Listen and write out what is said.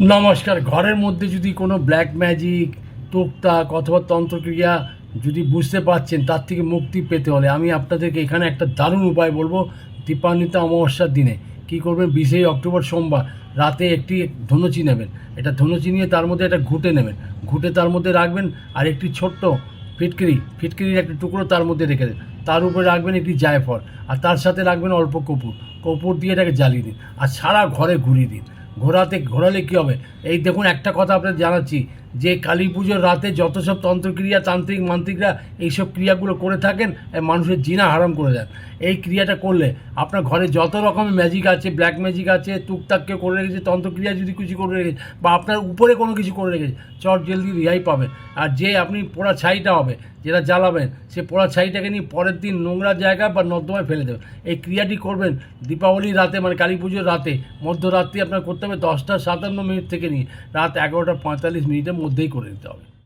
নমস্কার। ঘরের মধ্যে যদি কোনো ব্ল্যাক ম্যাজিক তোক্তাক অথবা তন্ত্রক্রিয়া যদি বুঝতে পারছেন, তার থেকে মুক্তি পেতে হলে আমি আপনাদেরকে এখানে একটা দারুণ উপায় বলব, দীপান্বিত অমাবস্যার দিনে। কি করবেন? বিশেই অক্টোবর, সোমবার। রাতে একটি ধনুচি নেবেন। এটা ধনুচি নিয়ে তার মধ্যে একটা ঘুঁটে নেবেন। ঘুঁটে তার মধ্যে রাখবেন আর একটি ছোট্ট ফিটকিরি, ফিটকিরির একটা টুকরো তার মধ্যে রেখে দেন তার উপরে রাখবেন একটি জায়ফল আর তার সাথে রাখবেন অল্প কপুর। কপুর দিয়ে এটাকে জ্বালিয়ে দিন। আর সারা ঘরে ঘুরিয়ে দিন। ঘোরাতে ঘোরালে কী হবে? এই দেখুন একটা কথা আপনার জানাচ্ছি। যে কালী পুজোর রাতে যত সব তন্ত্রক্রিয়া, তান্ত্রিক, মান্ত্রিকরা এইসব ক্রিয়াগুলো করে থাকেন মানুষের জিনা হারাম করে দেন। এই ক্রিয়াটা করলে আপনার ঘরে যত রকমের ম্যাজিক আছে ব্ল্যাক ম্যাজিক আছে, টুকটাক কেউ করে রেখেছে, তন্ত্রক্রিয়া যদি কিছু করে রেখেছে, বা আপনার উপরে কোনো কিছু করে রেখেছে, চট জলদি রেহাই পাবেন। আর যে আপনি পোড়া ছাইটা হবে, যেটা জ্বালাবেন, সে পোড়া ছাইটাকে নিয়ে পরের দিন নোংরা জায়গা বা নর্দমায় ফেলে দেবেন। এই ক্রিয়াটি করবেন দীপাবলির রাতে মানে কালী পুজোর রাতে। মধ্যরাত্রি আপনার করতে হবে দশটা সাতান্ন মিনিট থেকে নিয়ে, রাত এগারোটা পঁয়তাল্লিশ মিনিটের মধ্যেই করে দিতে হবে।